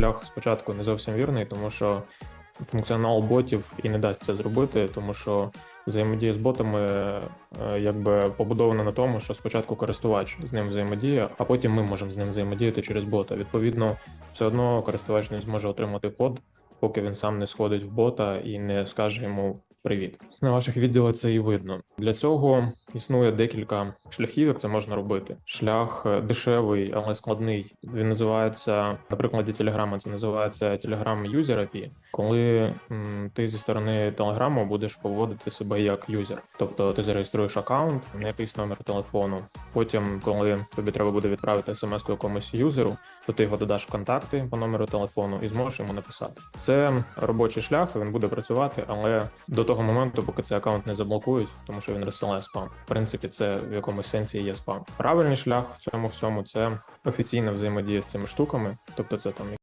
шлях спочатку не зовсім вірний, тому що функціонал ботів і не дасть це зробити, тому що взаємодія з ботами е, якби побудована на тому, що спочатку користувач з ним взаємодіє, а потім ми можемо з ним взаємодіяти через бота. Відповідно, все одно користувач не зможе отримати код, поки він сам не сходить в бота і не скаже йому привіт. На ваших відео це і видно. Для цього існує декілька шляхів, як це можна робити. Шлях е, дешевий, але складний. Він називається, на прикладі Телеграма, це називається User API, коли м, ти зі сторони Телеграму будеш поводити себе як юзер. Тобто ти зареєструєш аккаунт на якийсь номер телефону. Потім, коли тобі треба буде відправити смс якомусь юзеру, то ти його додаш в контакти по номеру телефону і зможеш йому написати. Це робочий шлях, він буде працювати, але до того моменту, поки цей аккаунт не заблокують, тому що він розсилає спам. В принципі, це в якомусь сенсі є спам. Правильний шлях в цьому всьому це офіційна взаємодія з цими штуками, тобто це там